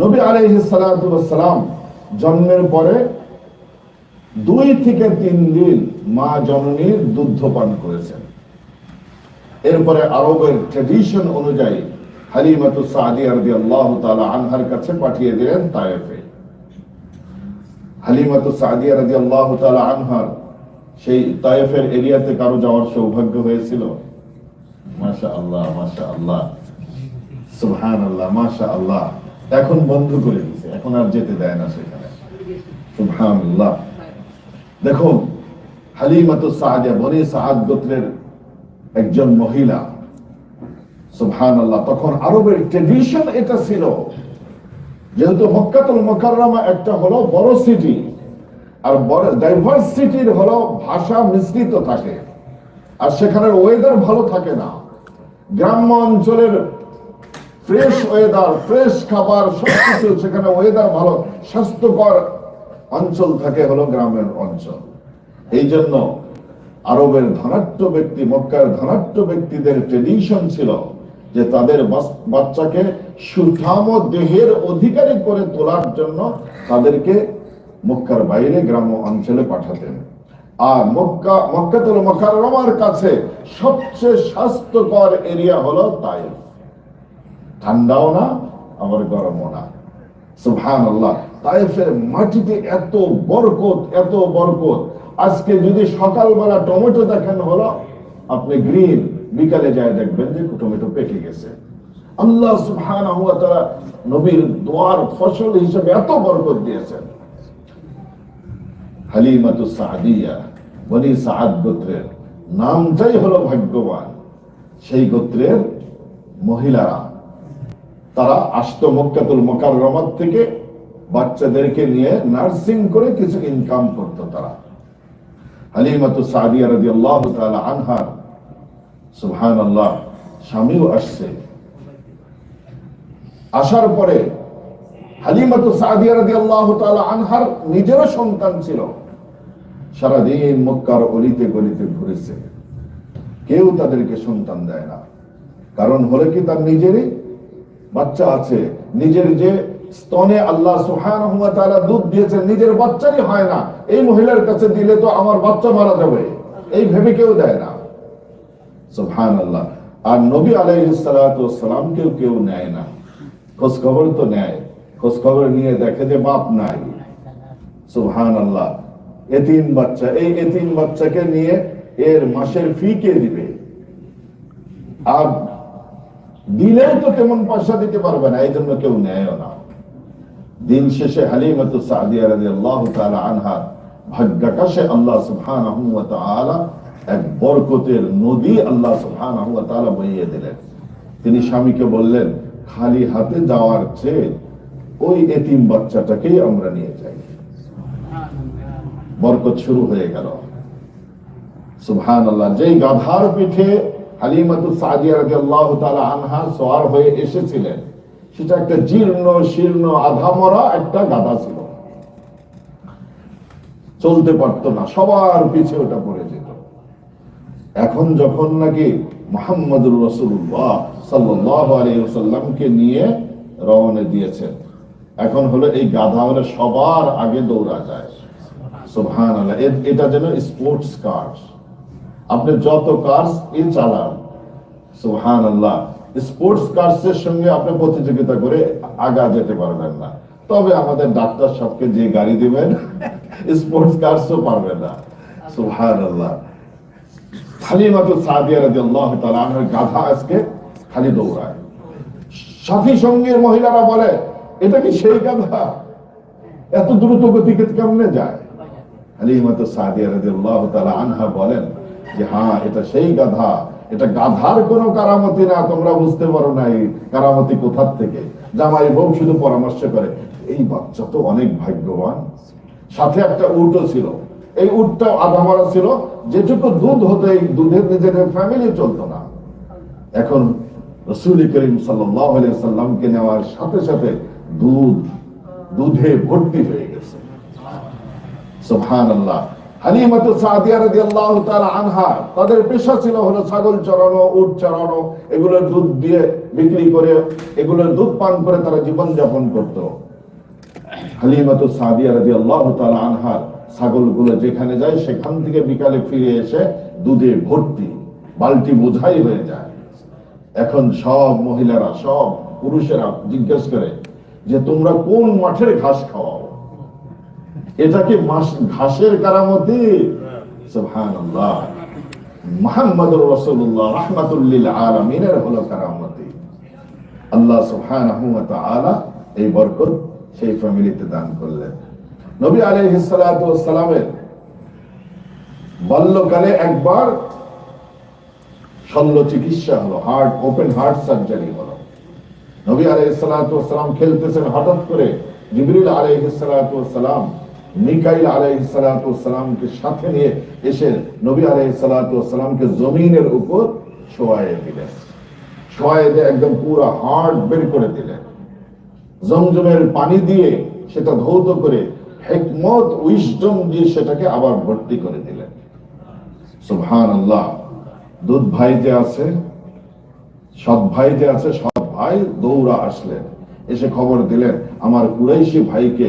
নবী আলাইহিসালাম জন্মের পরে দুই থেকে তিন দিন মা জননীর দুগ্ধ পান করেছেন। এরপরে আরবের ট্রেডিশন অনুযায়ী হালিমাতু সাদিয়া রাদিয়াল্লাহু তাআলা আনহার কাছে পাঠিয়ে দিলেন তায়েফে। হালিমাতু সাদিয়া রাদিয়াল্লাহু তাআলা আনহার সেই তায়েফের এরিয়াতে কারও যাওয়ার সৌভাগ্য হয়েছিল? মাশা আল্লাহ মাশা আল্লাহ সুবহান আল্লাহ মাশা আল্লাহ এখন বন্ধ করে দিছে। এখন আর যেতে দেয় না সেখানে। সুবহান আল্লাহ দেখুন হালিমাতু সাদিয়া বনি সাদ গোত্রের একজন মহিলা সুবহান আল্লাহ তখন আরবের ট্রেডিশন এটা ছিল। যেহেতু মক্কাতুল মোকাররমা একটা হলো বড় সিটি আর বড় ডাইভার্সিটির হলো ভাষা মিশ্রিত থাকে। আর সেখানের ওয়েদার ভালো থাকে না। গ্রাম্য অঞ্চলের ফ্রেশ ওয়েদার ফ্রেশ খাবার, সবকিছু সেখানে ওয়েদার ভালো, স্বাস্থ্যকর অঞ্চল থাকে হলো গ্রামের অঞ্চল। এই জন্য আরবের ধনাট্য ব্যক্তি, মক্কার ধনাট্য ব্যক্তিদের ট্রেডিশন ছিল যে তাদের বাচ্চাকে সুঠাম দেহের অধিকারী করে তোলার জন্য তাদেরকে মক্কার বাইরে গ্রাম্য অঞ্চলে পাঠাতেন। আর মক্কা, মক্কাতুল মোকাররমার কাছে সবচেয়ে স্বাস্থ্যকর এরিয়া হলো তাইফ। ঠান্ডাও না, আবার গরমও না। সুবহান আল্লাহ তাইফের মাটিতে এত বরকত এত বরকত। আজকে যদি সকালবেলা টমেটো দেখেন হলো, আপনি গ্রিন বিকালে যায় দেখবেন যে টমেটো পেকে গেছে। আল্লাহ ওয়া তাআলা নবীর দোয়ার ফসল হিসেবে এত বরকত দিয়েছেন। হালিমাতু সাদিয়া, বনি সাদ গোত্রের নামটাই হলো ভাগ্যবান। সেই গোত্রের মহিলারা তারা আসতো মক্কাতুল মকার মোকাররমাত থেকে বাচ্চাদেরকে নিয়ে নার্সিং করে কিছু ইনকাম করতো তারা। হালিমাতু সাদিয়া স্বামীও আসছে। আসার পরে হালিমাতু সাদিয়া তাআলা আনহার নিজেরও সন্তান ছিল। সারাদিন মক্কার অলিতে গলিতে ঘুরেছে। কেউ তাদেরকে সন্তান দেয় না। কারণ হলে কি, তার নিজেরই বাচ্চা আছে। নিজের যে স্তনে আল্লাহ ওয়া দুধ দিয়েছেন, নিজের বাচ্চারই হয় না। এই মহিলার কাছে দিলে তো আমার বাচ্চা মারা যাবে। এই ভেবে কেউ দেয় না। সুবহানাল্লাহ। আর নবী ওয়াসসালাম কেউ কেউ নেয় না। খোঁজ খবর তো নেয়। খোঁজ খবর নিয়ে দেখে যে বাপ নাই। সুবহানাল্লাহ। এতিম বাচ্চা, এই এতিম বাচ্চাকে নিয়ে এর মাসের ফি কে দিবে? আর দিলেও তো তেমন পয়সা দিতে পারবে না এই জন্য কেউ নেয়ও না। দিন শেষে হালিমাতু আল্লাহ এক বরকতের নদী আল্লাহ বইয়ে দিলেন। তিনি স্বামীকে বললেন, খালি হাতে যাওয়ার চেয়ে ওই এতিম বাচ্চাটাকেই আমরা নিয়ে যাই। বরকত শুরু হয়ে গেল। সুবহান আল্লাহ যেই গাধার পিঠে হালিমাতু সওয়ার হয়ে এসেছিলেন। সেটা একটা জীর্ণ, শীর্ণ একটা ছিল। চলতে না, সবার পিছে ওটা এখন যখন নাকি মোহাম্মদুর রসুল্লাহ ওয়াসাল্লামকে নিয়ে রওনা দিয়েছেন, এখন হলো এই গাধা হলে সবার আগে দৌড়া যায়। এটা যেন স্পোর্টস কার আপনি যত কার্স এই চালান সুবহান আল্লাহ স্পোর্টস কার্সের সঙ্গে আপনি প্রতিযোগিতা করে আগা যেতে পারবেন না। তবে আমাদের ডাক্তার সবকে যে গাড়ি দিবেন স্পোর্টস কার্সও পারবেন না। সুবহান আল্লাহ হালিমাতু সাদিয়া রাদিয়াল্লাহু তাআলা আনহার গাধা আজকে খালি দৌড়ায়। সাথী সঙ্গের মহিলারা বলে, এটা কি সেই গাধা? এত দ্রুত গতিতে কেমনে যায়? হালিমাতু সাদিয়া রাদিয়াল্লাহু তাআলা আনহা বলেন যে হ্যাঁ এটা সেই গাধা। এটা গাধার কোনো কারামতি না, তোমরা বুঝতে পারো না এই কারামতি কোথার থেকে। জামাই বউ শুধু পরামর্শ করে, এই বাচ্চা তো অনেক ভাগ্যবান। সাথে একটা উটও ছিল। এই উটটা আধা মারা ছিল। যেটুকু দুধ হতো, এই দুধের নিজেদের ফ্যামিলি চলতো না। এখন রসুল করিম সাল্লামকে নেওয়ার সাথে সাথে দুধ, দুধে ভর্তি হয়ে গেছে। সুবহানাল্লাহ। তাদের পেশা ছিল ছাগল চড়ানো, উট এগুলোর দুধ দিয়ে বিক্রি করে, এগুলোর দুধ পান করে তারা জীবন যাপন যেখানে যায় সেখান থেকে বিকালে ফিরে এসে দুধে ভর্তি, বালতি বোঝাই হয়ে যায়। এখন সব মহিলারা, সব পুরুষেরা জিজ্ঞেস করে যে, তোমরা কোন মাঠের ঘাস খাওয়াও? এটা কি ঘাসের কারামতি। সুবহানাল্লাহ। মুহাম্মদুর রাসূলুল্লাহ রাহমাতুল্লিল আলামিনের হলো কারামতি। আল্লাহ সুবহানাহু ওয়া তাআলা এই বরকত সেই ফ্যামিলিতে দান করলেন। নবী আলাইহিস সালাতু ওয়াস সালামের বাল্যকালে একবার শল্য চিকিৎসা হলো হার্ট ওপেন হার্ট সার্জারি হলো। নবী আলাইহিসসালাম খেলতেছেন হঠাৎ করে। জিবরিল আলাইহিসসালাম মিকাইল আলাইহিসসালামকে সাথে নিয়ে এসে নবী আলাইহিসসালামকে জমিনের উপর শোয়ায়ে দিলেন। শোয়ায়ে দিয়ে একদম পুরো হার্ট বের করে দিলেন। জমজমের পানি দিয়ে সেটা ধৌত করে, হেকমত, উইসডম দিয়ে সেটাকে আবার ভর্তি করে দিলেন। সুবহানাল্লাহ। দুধ ভাই যে আছে, সৎ ভাই যে আছে, সৎ ভাই দৌড়া আসলেন। এসে খবর দিলেন, আমার কুরাইশি ভাইকে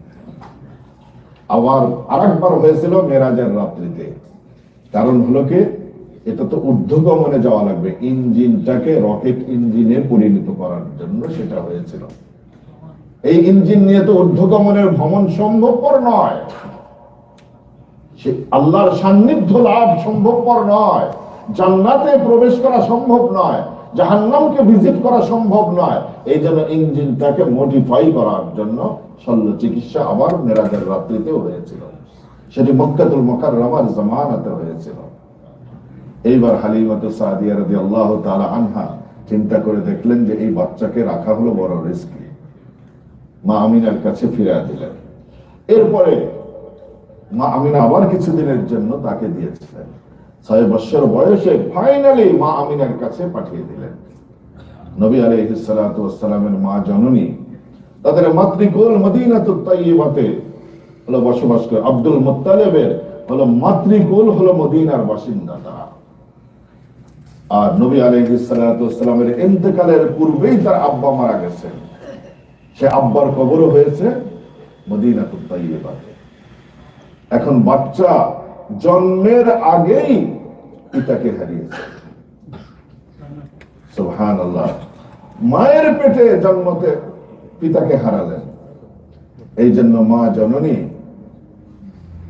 আবার আরেকবার হয়েছিল মেরাজের রাত্রিতে। কারণ হলো কি, এটা তো ঊর্ধ্বগমনে যাওয়া লাগবে। ইঞ্জিনটাকে রকেট ইঞ্জিনে পরিণত করার জন্য সেটা হয়েছিল। এই ইঞ্জিন নিয়ে তো ঊর্ধ্বগমনের ভ্রমণ সম্ভবপর নয়। সে আল্লাহর সান্নিধ্য লাভ সম্ভবপর নয়। জান্নাতে প্রবেশ করা সম্ভব নয়। জাহান্নামকে ভিজিট করা সম্ভব নয়। এই জন্য ইঞ্জিনটাকে মডিফাই করার জন্য শল্য চিকিৎসা আবার মেরাজের রাত্রিতেও হয়েছিল। সেটি মক্কাতুল মোকাররমার জামানাতে হয়েছিল। এইবার হালিমাতু সাদিয়া রাদিয়াল্লাহু তাআলা আনহা চিন্তা করে দেখলেন যে এই বাচ্চাকে রাখা হলো বড় রিস্কি মা আমিনার কাছে ফিরে দিলেন। এরপরে মা আমিনা আবার কিছুদিনের জন্য তাকে দিয়েছিলেন। ছয় বছর বয়সে ফাইনালি মা আমিনার কাছে পাঠিয়ে দিলেন। নবী আলাইহিসসালামের মা জননী, তাদের মদিনাতুত তাইয়্যিবাতে হলো বসবাস করে আব্দুল মুত্তালিবের হলো মাতৃকুল হলো মদিনার বাসিন্দা তারা আর নবী আলাইহিসসালামের ইন্তেকালের পূর্বেই তার আব্বা মারা গেছেন। সে আব্বার কবরও হয়েছে তাইয়্যিবাতে এখন বাচ্চা জন্মের আগেই পিতাকে হারিয়েছে। সুবহান আল্লাহ মায়ের পেটে জন্মতে পিতাকে হারালেন। এই জন্য মা জননী,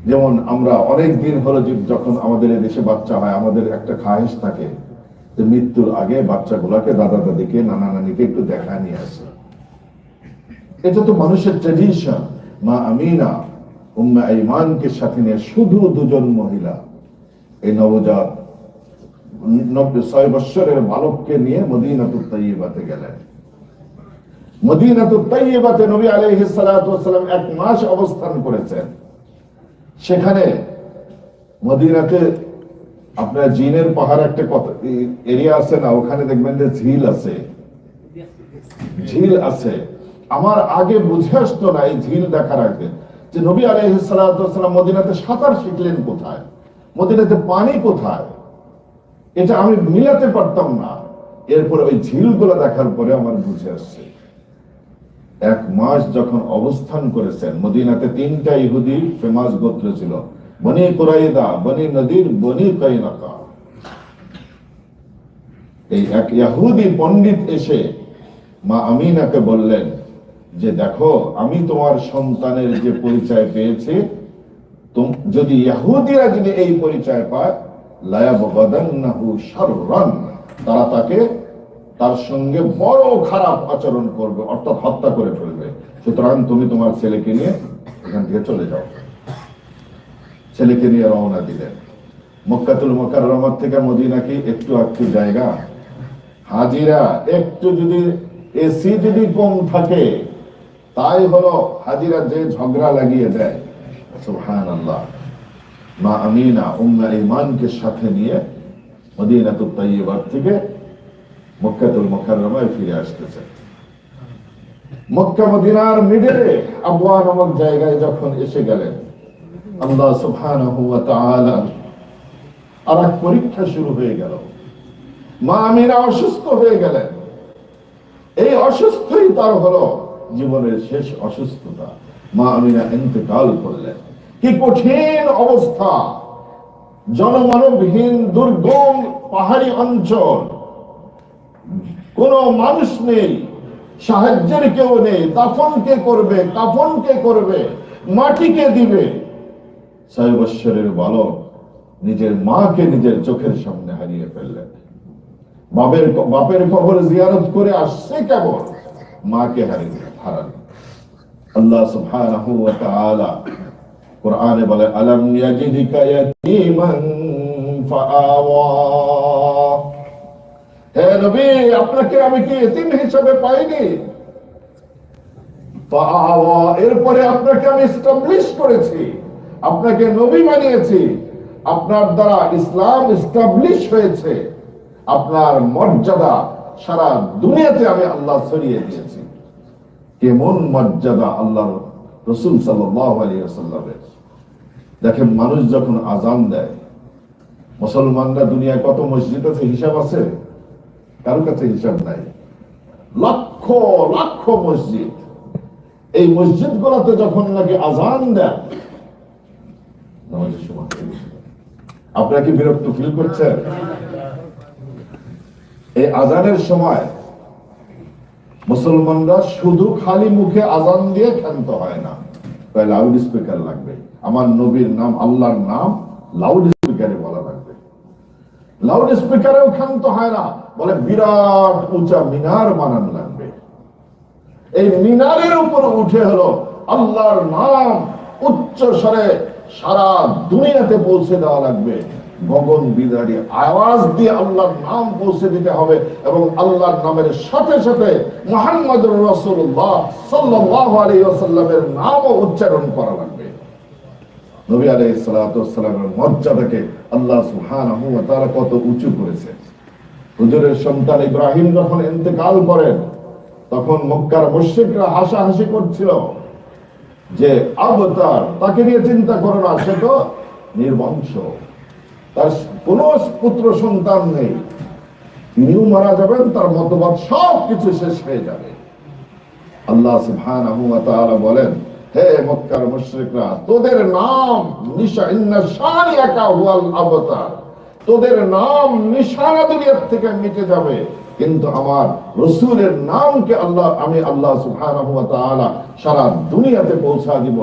যেমন আমরা অনেক দিন হলো যখন আমাদের দেশে বাচ্চা হয়, আমাদের একটা খাহেশ থাকে, যে মৃত্যুর আগে বাচ্চাগুলাকে দাদা দাদিকে, নানা নানিকে একটু দেখা নিয়ে আসে। এটা তো মানুষের ট্রেডিশন মা আমিনা, উম্মা ইমানকে সাথে নিয়ে শুধু দুজন মহিলা। এই নবজাত নব্বই ছয় বৎসরের বালককে নিয়ে তাইয়্যিবাতে গেলেন। তাইয়্যিবাতে নবী এক মাস অবস্থান করেছেন। সেখানে মদিনাতে আপনার জিনের পাহাড় একটা কত এরিয়া আছে না, ওখানে দেখবেন যে ঝিল আছে। ঝিল আছে। আমার আগে বুঝে আসতো না এই ঝিল দেখার আগে যে নবী আলাইহিসসালাম মদিনাতে সাঁতার শিখলেন কোথায়? মদিনাতে পানি কোথায়? এটা আমি মিলাতে পারতাম না। এরপরে ওই ঝিলগুলো দেখার পরে আমার বুঝে আসছে। এক মাস যখন অবস্থান করেছেন, মদিনাতে তিনটা ইহুদি ফেমাস গোত্র ছিল। বনি কুরাইদা, বনি নদীর, বনি কাইনাকা। এই এক ইহুদি পণ্ডিত এসে মা আমিনাকে বললেন যে, দেখো, আমি তোমার সন্তানের যে পরিচয় পেয়েছি যদি ইহুদিরা যদি এই পরিচয় পায় তারা তাকে তার সঙ্গে বড় খারাপ আচরণ করবে, অর্থাৎ হত্যা করে ফেলবে। সুতরাং তুমি তোমার ছেলেকে নিয়ে এখান থেকে চলে যাও। ছেলেকে নিয়ে রওনা দিলেন মক্কাতুল মোকাররমার থেকে মদিনা কি একটু একটু জায়গা? হাজিরা, একটু যদি এসি যদি কম থাকে, তাই হলো হাজিরা যে ঝগড়া লাগিয়ে দেয়। আল্লাহ মা আমিনা উম্মা ইমানকে সাথে নিয়ে মদিনাতুল তাইয়্যিবার থেকে মক্কাতুল ফিরে আসতেছে। মক্কা মদিনার মিডলে আবওয়া নামক জায়গায় যখন এসে গেলেন, আল্লাহ সুবহানাহু ওয়া তাআলা আর এক পরীক্ষা শুরু হয়ে গেল। মা আমিনা অসুস্থ হয়ে গেলেন। এই অসুস্থই তার হলো জীবনের শেষ অসুস্থতা। মা আমিনা ইন্তেকাল করলেন। কি কঠিন অবস্থা? জনমানবহীন দুর্গম পাহাড়ি অঞ্চল। কোন মানুষ নেই, সাহায্যের কেউ নেই, দাফন কে করবে, কাফন কে করবে, মাটি কে দিবে? বৎসরের বালক নিজের মাকে নিজের চোখের সামনে হারিয়ে ফেললেন। বাপের বাপের কবর জিয়ারত করে আসছে কেবল, মাকে হারিয়ে হারান আল্লাহ সুবহানাহু ওয়া তাআলা কোরআনে বলে, আলাম হে নবী, আপনাকে আমি কি এতিম হিসেবে পাইনি? এরপরে আপনাকে আমি এস্টাবলিশ করেছি, আপনাকে নবী বানিয়েছি, আপনার দ্বারা ইসলাম এস্টাবলিশ হয়েছে, আপনার মর্যাদা সারা দুনিয়াতে আমি আল্লাহ ছড়িয়ে দিয়েছি। কেমন মর্যাদা আল্লাহ রসুল সাল্লাহ আলিয়া সাল্লামের দেখেন মানুষ যখন আজান দেয়, মুসলমানরা দুনিয়ায় কত মসজিদ আছে হিসাব আছে? কারও কাছে হিসাব নাই। লক্ষ লক্ষ মসজিদ। এই মসজিদ গুলাতে যখন নাকি আজান নামাজের আপনারা কি বিরক্ত ফিল করছেন? এই আজানের সময় মুসলমানরা শুধু খালি মুখে আজান দিয়ে ক্ষান্ত হয় না। লাউড স্পিকার লাগবে। আমার নবীর নাম, আল্লাহর নাম লাউড স্পিকারে বলা লাগবে। লাউড স্পিকারেও ক্ষান্ত হয় না, বলে বিরাট উঁচা মিনার বানান লাগবে। এই মিনারের উপর উঠে হলো আল্লাহর নাম উচ্চ স্বরে সারা দুনিয়াতে পৌঁছে দেওয়া লাগবে। গগন বিদারি আওয়াজ দিয়ে আল্লাহর নাম পৌঁছে দিতে হবে এবং আল্লাহর নামের সাথে সাথে মোহাম্মদ রসুল্লাহ সাল্লাহ আলী আসাল্লামের নামও উচ্চারণ করা লাগবে। আল্লাহ কত উঁচু করেছে। হুজুরের সন্তান যখন ইন্তেকাল করেন, তখন মক্কার হাসাহাসি করছিল যে তাকে নিয়ে চিন্তা তো নির্বংশ। তার কোন পুত্র সন্তান নেই। তিনিও মারা যাবেন, তার মতবাদ সব কিছু শেষ হয়ে যাবে। আল্লাহ সুবহানাহু বলেন, হে মক্কার মুশরিকরা, তোদের নাম তোদের নাম নিশানা দুনিয়ার থেকে মিটে যাবে। কিন্তু আমার রসুলের নামকে আল্লাহ, আমি আল্লাহ তাআলা সারা দুনিয়াতে পৌঁছা দিব।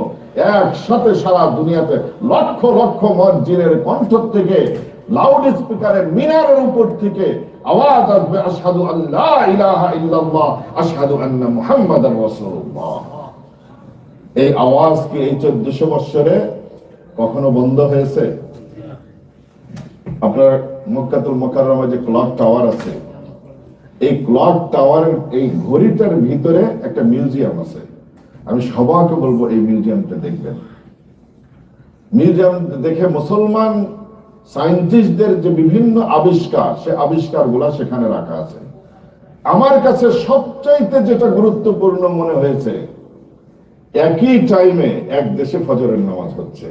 একসাথে সারা দুনিয়াতে লক্ষ লক্ষ মসজিদের কণ্ঠ থেকে লাউড স্পিকারের মিনারের উপর থেকে আওয়াজ আসবে, আশহাদু আল্লাহ ইলাহা ইল্লাল্লাহ, আশহাদু আন্না মুহাম্মাদার রাসূলুল্লাহ। এই আওয়াজ কি এই চোদ্দশো বৎসরে কখনো বন্ধ হয়েছে? আপনার মক্কাতুল মোকাররমা যে ক্লক টাওয়ার আছে, এই ক্লক টাওয়ারের এই ঘড়িটার ভিতরে একটা মিউজিয়াম আছে। আমি সবাইকে বলব এই মিউজিয়ামটা দেখবেন। মিউজিয়াম দেখে মুসলমান সায়েন্টিস্টদের যে বিভিন্ন আবিষ্কার, সে আবিষ্কারগুলা সেখানে রাখা আছে। আমার কাছে সবচাইতে যেটা গুরুত্বপূর্ণ মনে হয়েছে, একই টাইমে এক দেশে ফজরের নামাজ হচ্ছে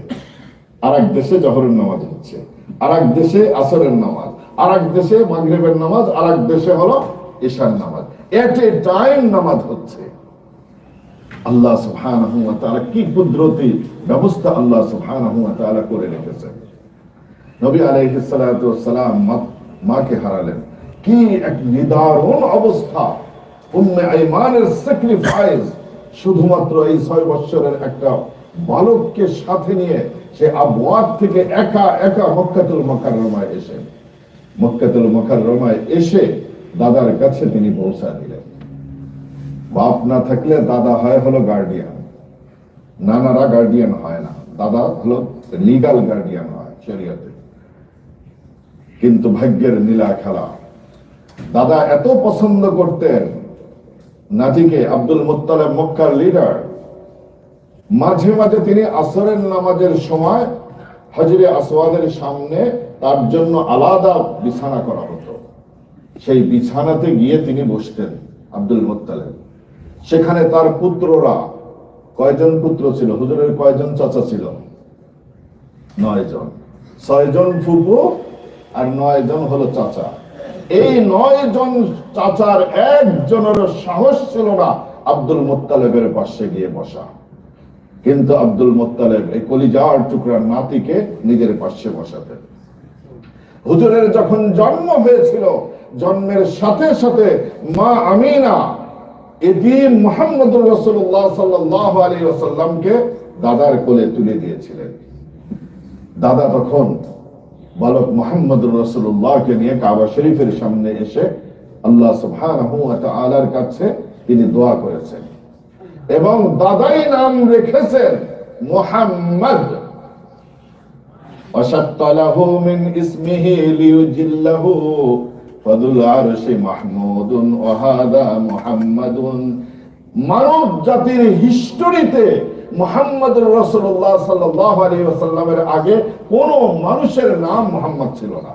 আর এক দেশে জহরের নামাজ হচ্ছে আর এক দেশে আসরের নামাজ আর এক দেশে মাগরেবের নামাজ আর এক দেশে হলো ঈশার নামাজ। এট এ টাইম নামাজ হচ্ছে। আল্লাহ তাআলা কি কুদরতি ব্যবস্থা আল্লাহ তাআলা করে রেখেছেন? নবী সালাম মাকে হারালেন। কি এক নিদারুণ অবস্থা। শুধুমাত্র এই ছয় বছরের একটা বালককে সাথে নিয়ে সে আবওয়াত থেকে একা একা মক্কাতুল মোকাররমায় এসে, মক্কাতুল মোকাররমায় এসে দাদার কাছে তিনি পৌঁছা দিলেন। বাপ না থাকলে দাদা হয় হলো গার্ডিয়ান নানারা গার্ডিয়ান হয় না। দাদা হলো লিগাল গার্ডিয়ান হয় শরীয়তে। কিন্তু ভাগ্যের নীলা খেলা। দাদা এত পছন্দ করতেন নাতিকে আব্দুল মুত্তালেব মক্কার লিডার মাঝে মাঝে তিনি আসরের নামাজের সময় হজরে আসওয়াদের সামনে তার জন্য আলাদা বিছানা করা হতো। সেই বিছানাতে গিয়ে তিনি বসতেন আব্দুল মুত্তালেব। সেখানে তার পুত্ররা কয়জন পুত্র ছিল? হুজুরের কয়জন চাচা ছিল? নয় জন ছয়জন ফুপু আর নয় জন হলো চাচা। এই নয় জন চাচার একজনের সাহস ছিল না আব্দুল মোত্তালেবের পাশে গিয়ে বসা। কিন্তু আব্দুল মোত্তালেব এই কলিজার টুকরার নাতিকে নিজের পাশে বসাতেন হুজুরের যখন জন্ম হয়েছিল, জন্মের সাথে সাথে মা আমিনা এদিন দাদার কোলে তুলে দিয়েছিলেন। দাদা তখন বালক নিয়ে কাবা শরীফের সামনে এসে আল্লাহ কাছে তিনি দোয়া করেছেন। এবং দাদাই নাম রেখেছেন মোহাম্মদ। অসাত্তালাহু মিন ইসমিহি লিউজিল্লাহু ফদুল আরশ মাহমুদুন ওয়াহাদা মুহাম্মাদুন। মানব জাতির হিস্টোরিতে মোহাম্মদ রসুল্লাহ সাল্লাহ আলী আসাল্লামের আগে কোনো মানুষের নাম মোহাম্মদ ছিল না।